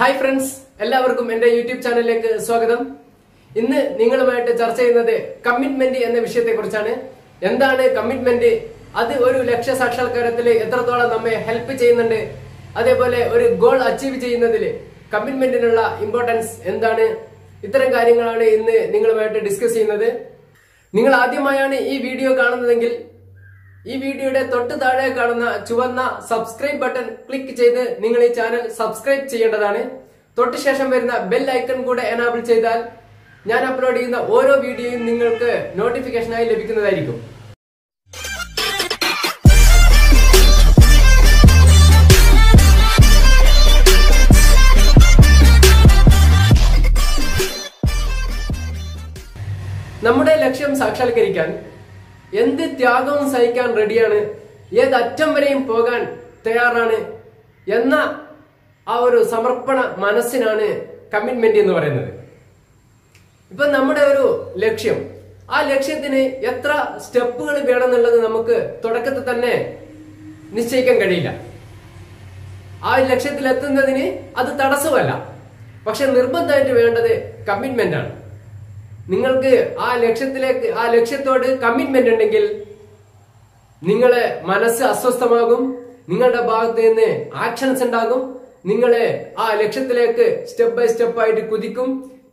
Hi friends എല്ലാവർക്കും എന്റെ YouTube ചാനലിലേക്ക് സ്വാഗതം. ഇന്ന് നിങ്ങളുമായിട്ട് ചർച്ച ചെയ്യുന്നത് കമ്മിറ്റ്മെന്റ് എന്ന വിഷയത്തെ കുറിച്ചാണ് എന്താണ് കമ്മിറ്റ്മെന്റ് അത് ഒരു ലക്ഷ്യ സാക്ഷാത്കാരത്തിൽ എത്രത്തോളം നമ്മെ ഹെൽപ്പ് ചെയ്യുന്നുണ്ട്? അതേപോലെ ഒരു ഗോൾ അച്ചീവ് ചെയ്യുന്നതിൽ കമ്മിറ്റ്മെന്റിനുള്ള ഇമ്പോർട്ടൻസ് എന്താണ്? ഇത്തരം കാര്യങ്ങളാണ് ഇന്ന് നിങ്ങളുമായിട്ട് ഡിസ്കസ് ചെയ്യുന്നത്. നിങ്ങൾ ആദ്യമായാണ് ഈ വീഡിയോ കാണുന്നതെങ്കിൽ ഈ വീഡിയോയുടെ തൊട്ട് താഴെ കാണുന്ന ചുവന്ന സബ്സ്ക്രൈബ് ബട്ടൺ ക്ലിക്ക് ചെയ്ത് നിങ്ങൾ ഈ ചാനൽ സബ്സ്ക്രൈബ് ചെയ്യേണ്ടതാണ്. തൊട്ടുശേഷം വരുന്ന ബെൽ ഐക്കൺ കൂടെ എനാബിൾ ചെയ്താൽ ഞാൻ അപ്ലോഡ് ചെയ്യുന്ന ഓരോ വീഡിയോയും നിങ്ങൾക്ക് നോട്ടിഫിക്കേഷനായി ലഭിക്കുന്നതായിരിക്കും. നമ്മുടെ ലക്ഷ്യം സാക്ഷാത്കരിക്കാൻ എന്ത് ത്യാഗവും സഹിക്കാൻ റെഡിയാണ് ഏത് അറ്റം വരെയും പോകാൻ തയ്യാറാണ്. എന്ന ആ ഒരു സമർപ്പണ മനസ്സിനാണ് കമ്മിറ്റ്മെന്റ് എന്ന് പറയുന്നത്. ഇപ്പൊ നമ്മുടെ ഒരു ലക്ഷ്യം. ആ ലക്ഷ്യത്തിന് എത്ര സ്റ്റെപ്പുകൾ വേണമെന്നുള്ളത് നമുക്ക് തുടക്കത്തിൽ തന്നെ നിശ്ചയിക്കാൻ കഴിയില്ല. ആ ലക്ഷ്യത്തിൽ എത്തുന്നതിന് അത് തടസ്സമല്ല. പക്ഷെ നിർബന്ധമായിട്ട് വേണ്ടത് കമ്മിറ്റ്മെന്റ് ആണ്. നിങ്ങൾക്ക് ആ ലക്ഷ്യത്തിലേക്ക് ആ ലക്ഷ്യത്തോട് കമ്മിറ്റ്മെന്റ് ഉണ്ടെങ്കിൽ നിങ്ങളെ മനസ്സ് അസ്വസ്ഥമാകും നിങ്ങളുടെ ഭാഗത്ത് നിന്ന് ആക്ഷൻസ് ഉണ്ടാകും നിങ്ങളെ ആ ലക്ഷ്യത്തിലേക്ക് സ്റ്റെപ്പ് ബൈ സ്റ്റെപ്പ് ആയിട്ട് കുതിക്കും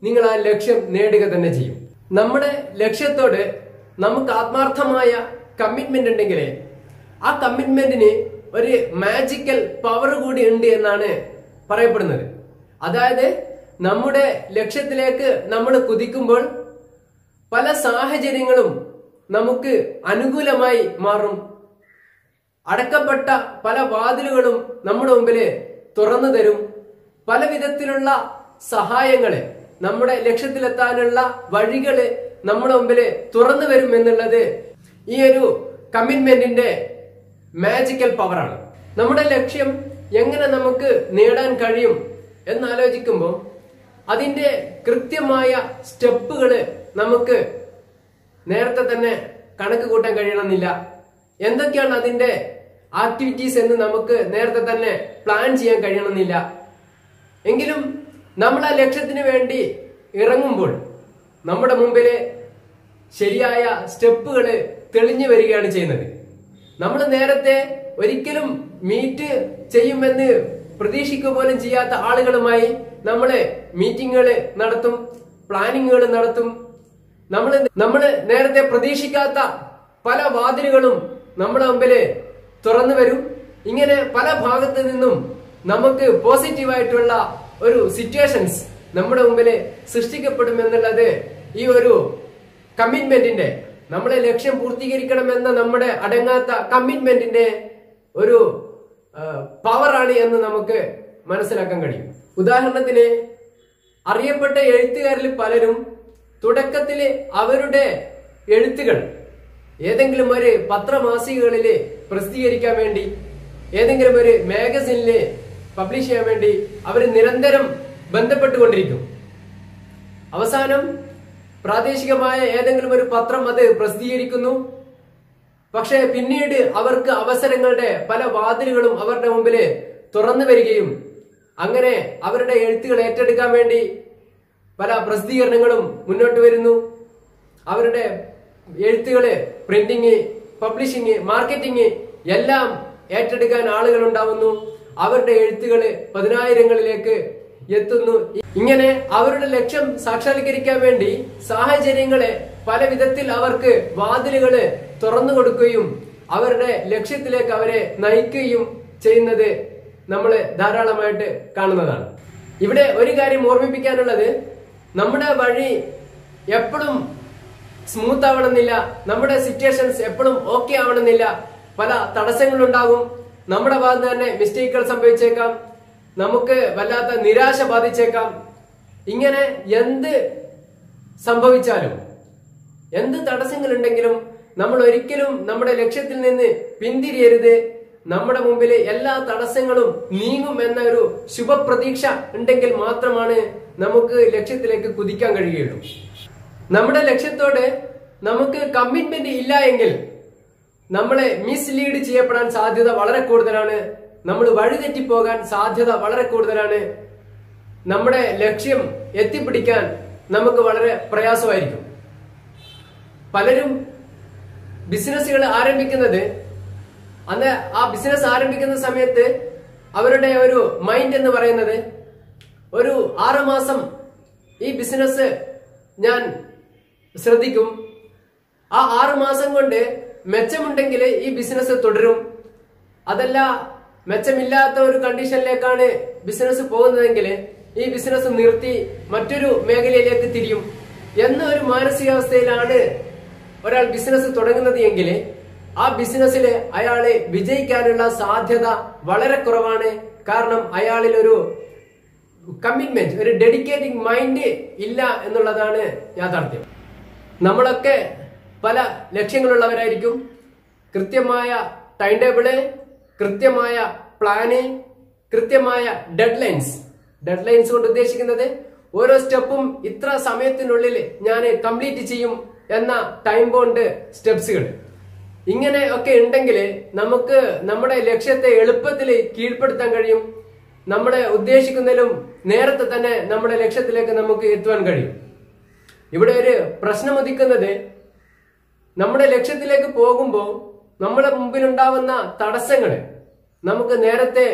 നിങ്ങൾ ആ ലക്ഷ്യം നേടുക തന്നെ ചെയ്യും. നമ്മുടെ ലക്ഷ്യത്തോട് നമുക്ക് ആത്മാർത്ഥമായ കമ്മിറ്റ്മെന്റ് ഉണ്ടെങ്കിൽ ആ കമ്മിറ്റ്മെന്റിന് ഒരു മാജിക്കൽ പവർ കൂടി ഉണ്ട് എന്നാണ് പറയപ്പെടുന്നത്. അതായത് നമ്മുടെ ലക്ഷ്യത്തിലേക്ക് നമ്മൾ കുതിക്കുമ്പോൾ പല സാഹചര്യങ്ങളും നമുക്ക് അനുകൂലമായി മാറും. അടക്കപ്പെട്ട പല വാതിലുകളും നമ്മുടെ മുമ്പിൽ തുറന്നു തരും. പല വിധത്തിലുള്ള സഹായങ്ങൾ നമ്മുടെ ലക്ഷ്യത്തിലെത്താനുള്ള വഴികൾ നമ്മുടെ മുമ്പിൽ തുറന്നു വരും എന്നുള്ളത് ഈ ഒരു കമ്മിറ്റ്മെന്റിന്റെ മാജിക്കൽ പവറാണ് നമ്മുടെ ലക്ഷ്യം എങ്ങനെ നമുക്ക് നേടാൻ കഴിയും എന്നാലോചിക്കുമ്പോൾ അതിന്റെ കൃത്യമായ സ്റ്റെപ്പുകൾ നമുക്ക് നേരത്തെ തന്നെ കണക്ക് കൂട്ടാൻ കഴിയണമെന്നില്ല. എന്തൊക്കെയാണ് അതിന്റെ ആക്ടിവിറ്റീസ് എന്ന് നമുക്ക് നേരത്തെ തന്നെ പ്ലാൻ ചെയ്യാൻ കഴിയണമെന്നില്ല. എങ്കിലും നമ്മൾ ആ ലക്ഷ്യത്തിന് വേണ്ടി ഇറങ്ങുമ്പോൾ നമ്മുടെ മുമ്പിൽ ശരിയായ സ്റ്റെപ്പുകൾ തെളിഞ്ഞു വരികയാണ് ചെയ്യുന്നത്. നമ്മൾ നേരത്തെ ഒരിക്കലും മീറ്റ് ചെയ്യുമെന്ന് പ്രതീക്ഷിക്കുക പോലും ചെയ്യാത്ത ആളുകളുമായി നമ്മൾ മീറ്റിങ്ങുകൾ നടത്തും പ്ലാനിങ്ങുകൾ നടത്തും. നമ്മൾ നമ്മൾ നേരത്തെ പ്രതീക്ഷിക്കാത്ത പല വാതിലുകളും നമ്മുടെ മുമ്പിൽ തുറന്നു വരും. ഇങ്ങനെ പല ഭാഗത്ത് നിന്നും നമുക്ക് പോസിറ്റീവായിട്ടുള്ള ഒരു സിറ്റുവേഷൻസ് നമ്മുടെ മുമ്പിൽ സൃഷ്ടിക്കപ്പെടും എന്നുള്ളത് ഈ ഒരു കമ്മിറ്റ്മെന്റിന്റെ നമ്മളെ ലക്ഷ്യം പൂർത്തീകരിക്കണമെന്ന നമ്മുടെ അടങ്ങാത്ത കമ്മിറ്റ്മെന്റിന്റെ ഒരു പവറാണ് എന്ന് നമുക്ക് മനസ്സിലാക്കാൻ കഴിയും. ഉദാഹരണത്തിന് അറിയപ്പെട്ട എഴുത്തുകാരിൽ പലരും തുടക്കത്തിൽ അവരുടെ എഴുത്തുകൾ ഏതെങ്കിലും ഒരു പത്രമാസികകളിൽ പ്രസിദ്ധീകരിക്കാൻ വേണ്ടി ഏതെങ്കിലും ഒരു മാഗസിനിൽ പബ്ലിഷ് ചെയ്യാൻ വേണ്ടി അവർ നിരന്തരം ബന്ധപ്പെട്ടുകൊണ്ടിരിക്കും. അവസാനം പ്രാദേശികമായ ഏതെങ്കിലും ഒരു പത്രം അത് പ്രസിദ്ധീകരിക്കുന്നു. പക്ഷേ പിന്നീട് അവർക്ക് അവസരങ്ങളുടെ പല വാതിലുകളും അവരുടെ മുമ്പിൽ തുറന്നു വരികയും അങ്ങനെ അവരുടെ എഴുത്തുകൾ ഏറ്റെടുക്കാൻ വേണ്ടി പല പ്രസിദ്ധീകരണങ്ങളും മുന്നോട്ട് വരുന്നു. അവരുടെ എഴുത്തുകൾ പ്രിന്റിങ് പബ്ലിഷിങ് മാർക്കറ്റിങ് എല്ലാം ഏറ്റെടുക്കാൻ ആളുകൾ ഉണ്ടാവുന്നു. അവരുടെ എഴുത്തുകൾ പതിനായിരങ്ങളിലേക്ക് എത്തുന്നു. ഇങ്ങനെ അവരുടെ ലക്ഷ്യം സാക്ഷാത്കരിക്കാൻ വേണ്ടി സാഹചര്യങ്ങളെ പല വിധത്തിൽ അവർക്ക് വാതിലുകൾ തുറന്നു കൊടുക്കുകയും അവരുടെ ലക്ഷ്യത്തിലേക്ക് അവരെ നയിക്കുകയും ചെയ്യുന്നത് നമ്മൾ ധാരാളമായിട്ട് കാണുന്നതാണ്. ഇവിടെ ഒരു കാര്യം ഓർമ്മിപ്പിക്കാനുള്ളത്. നമ്മുടെ വഴി എപ്പോഴും സ്മൂത്ത് ആവണമെന്നില്ല. നമ്മുടെ സിറ്റുവേഷൻസ് എപ്പോഴും ഓക്കെ ആവണമെന്നില്ല. പല തടസ്സങ്ങളുണ്ടാകും. നമ്മുടെ ഭാഗത്ത് തന്നെ മിസ്റ്റേക്കുകൾ സംഭവിച്ചേക്കാം. നമുക്ക് വല്ലാത്ത നിരാശ ബാധിച്ചേക്കാം. ഇങ്ങനെ എന്ത് സംഭവിച്ചാലും എന്ത് തടസ്സങ്ങൾ ഉണ്ടെങ്കിലും നമ്മൾ ഒരിക്കലും നമ്മുടെ ലക്ഷ്യത്തിൽ നിന്ന് പിന്തിരിയരുത്. നമ്മുടെ മുമ്പിലെ എല്ലാ തടസ്സങ്ങളും നീങ്ങും എന്ന ഒരു ശുഭപ്രതീക്ഷ ഉണ്ടെങ്കിൽ മാത്രമാണ് നമുക്ക് ലക്ഷ്യത്തിലേക്ക് കുതിക്കാൻ കഴിയുകയുള്ളൂ നമ്മുടെ ലക്ഷ്യത്തോട് നമുക്ക് കമ്മിറ്റ്മെന്റ് ഇല്ല എങ്കിൽ നമ്മളെ മിസ്ലീഡ് ചെയ്യപ്പെടാൻ സാധ്യത വളരെ കൂടുതലാണ്. നമ്മൾ വഴിതെറ്റിപ്പോകാൻ സാധ്യത വളരെ കൂടുതലാണ്. നമ്മുടെ ലക്ഷ്യം എത്തിപ്പിടിക്കാൻ നമുക്ക് വളരെ പ്രയാസമായിരിക്കും. പലരും ബിസിനസ്സുകൾ ആരംഭിക്കുന്നത് അന്ന് ആ ബിസിനസ് ആരംഭിക്കുന്ന സമയത്ത് അവരുടെ ഒരു മൈൻഡ് എന്ന് പറയുന്നത് ഒരു ആറുമാസം ഈ ബിസിനസ് ഞാൻ ശ്രദ്ധിക്കും. ആ ആറുമാസം കൊണ്ട് മെച്ചമുണ്ടെങ്കിൽ ഈ ബിസിനസ് തുടരും. അതല്ല മെച്ചമില്ലാത്ത ഒരു കണ്ടീഷനിലേക്കാണ് ബിസിനസ് പോകുന്നതെങ്കിൽ ഈ ബിസിനസ് നിർത്തി മറ്റൊരു മേഖലയിലേക്ക് തിരിയും. എന്നൊരു മാനസികാവസ്ഥയിലാണ് ഒരാൾ ബിസിനസ് തുടങ്ങുന്നത് എങ്കിൽ ആ ബിസിനസ്സിൽ അയാളെ വിജയിക്കാനുള്ള സാധ്യത വളരെ കുറവാണ്. കാരണം അയാളിലൊരു കമ്മിറ്റ്മെന്റ് ഒരു ഡെഡിക്കേറ്റിംഗ് മൈൻഡ് ഇല്ല എന്നുള്ളതാണ് യാഥാർത്ഥ്യം. നമ്മളൊക്കെ പല ലക്ഷ്യങ്ങളുള്ളവരായിരിക്കും. കൃത്യമായ ടൈം ടേബിൾ കൃത്യമായ പ്ലാന് കൃത്യമായ ഡെഡ് ലൈൻസ് ഡെഡ് ലൈൻസ് കൊണ്ട് ഉദ്ദേശിക്കുന്നത് ഓരോ സ്റ്റെപ്പും ഇത്ര സമയത്തിനുള്ളിൽ ഞാൻ കംപ്ലീറ്റ് ചെയ്യും എന്ന ടൈം ബോണ്ട് സ്റ്റെപ്സുകൾ ഇങ്ങനെ ഒക്കെ ഉണ്ടെങ്കിൽ നമുക്ക് നമ്മുടെ ലക്ഷ്യത്തെ എളുപ്പത്തിൽ കീഴ്പ്പെടുത്താൻ കഴിയും. നമ്മുടെ ഉദ്ദേശിക്കുന്നതിലും നേരത്തെ തന്നെ നമ്മുടെ ലക്ഷ്യത്തിലേക്ക് നമുക്ക് എത്തുവാൻ കഴിയും. ഇവിടെ ഒരു പ്രശ്നം ഉദിക്കുന്നത് നമ്മുടെ ലക്ഷ്യത്തിലേക്ക് പോകുമ്പോൾ നമ്മുടെ മുമ്പിൽ ഉണ്ടാവുന്ന തടസ്സങ്ങൾ നമുക്ക് നേരത്തെ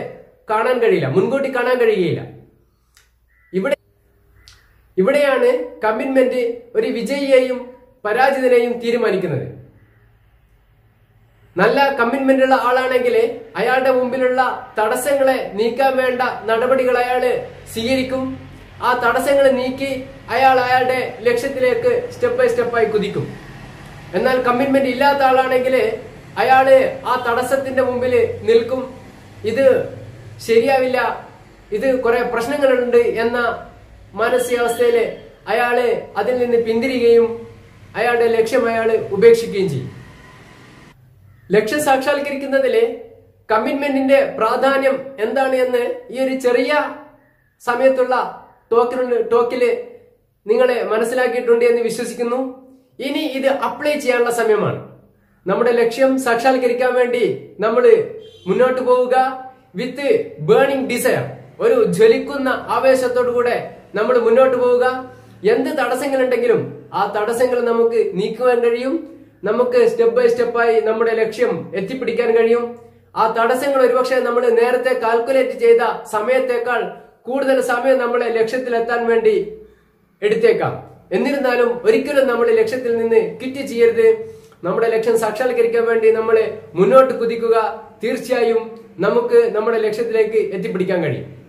കാണാൻ കഴിയില്ല മുൻകൂട്ടി കാണാൻ കഴിയുകയില്ല ഇവിടെ ഇവിടെയാണ് കമ്മിറ്റ്മെന്റ് ഒരു വിജയിയെയും പരാജിതനെയും തീരുമാനിക്കുന്നത്. നല്ല കമ്മിറ്റ്മെന്റ് ഉള്ള ആളാണെങ്കിൽ അയാളുടെ മുമ്പിലുള്ള തടസ്സങ്ങളെ നീക്കാൻ വേണ്ട നടപടികൾ അയാൾ സ്വീകരിക്കും. ആ തടസ്സങ്ങൾ നീക്കി അയാൾ അയാളുടെ ലക്ഷ്യത്തിലേക്ക് സ്റ്റെപ്പ് ബൈ സ്റ്റെപ്പായി കുതിക്കും. എന്നാൽ കമ്മിറ്റ്മെന്റ് ഇല്ലാത്ത ആളാണെങ്കിൽ അയാൾ ആ തടസ്സത്തിന്റെ മുമ്പിൽ നിൽക്കും. ഇത് ശരിയാവില്ല. ഇത് കുറെ പ്രശ്നങ്ങളുണ്ട് എന്ന മാനസികാവസ്ഥയിൽ അയാൾ അതിൽ നിന്ന് പിന്തിരികയും അയാളുടെ ലക്ഷ്യം അയാൾ ഉപേക്ഷിക്കുകയും ചെയ്യും. ലക്ഷ്യം സാക്ഷാത്കരിക്കുന്നതിലെ കമ്മിറ്റ്മെന്റിന്റെ പ്രാധാന്യം എന്താണ് എന്ന് ഈ ഒരു ചെറിയ സമയത്തുള്ള ടോക്കിനുണ്ട് ടോക്കിൽ നിങ്ങളെ മനസ്സിലാക്കിയിട്ടുണ്ട് എന്ന് വിശ്വസിക്കുന്നു. ഇനി ഇത് അപ്ലൈ ചെയ്യാനുള്ള സമയമാണ്. നമ്മുടെ ലക്ഷ്യം സാക്ഷാത്കരിക്കാൻ വേണ്ടി നമ്മൾ മുന്നോട്ട് പോവുക. വിത്ത് ബേണിംഗ് ഡിസയർ ഒരു ജ്വലിക്കുന്ന ആവേശത്തോടു കൂടെ നമ്മൾ മുന്നോട്ട് പോവുക. എന്ത് തടസ്സങ്ങളുണ്ടെങ്കിലും ആ തടസ്സങ്ങൾ നമുക്ക് നീക്കുവാൻ കഴിയും. നമുക്ക് സ്റ്റെപ്പ് ബൈ സ്റ്റെപ്പായി നമ്മുടെ ലക്ഷ്യം എത്തിപ്പിടിക്കാൻ കഴിയും. ആ തടസ്സങ്ങൾ ഒരുപക്ഷെ നമ്മൾ നേരത്തെ കാൽക്കുലേറ്റ് ചെയ്ത സമയത്തേക്കാൾ കൂടുതൽ സമയം നമ്മളെ ലക്ഷ്യത്തിലെത്താൻ വേണ്ടി എടുത്തേക്കാം. എന്നിരുന്നാലും ഒരിക്കലും നമ്മൾ ലക്ഷ്യത്തിൽ നിന്ന് കിറ്റ് ചെയ്യരുത്. നമ്മുടെ ലക്ഷ്യം സാക്ഷാത്കരിക്കാൻ വേണ്ടി നമ്മൾ മുന്നോട്ട് കുതിക്കുക തീർച്ചയായും നമുക്ക് നമ്മുടെ ലക്ഷ്യത്തിലേക്ക് എത്തിപ്പിടിക്കാൻ കഴിയും.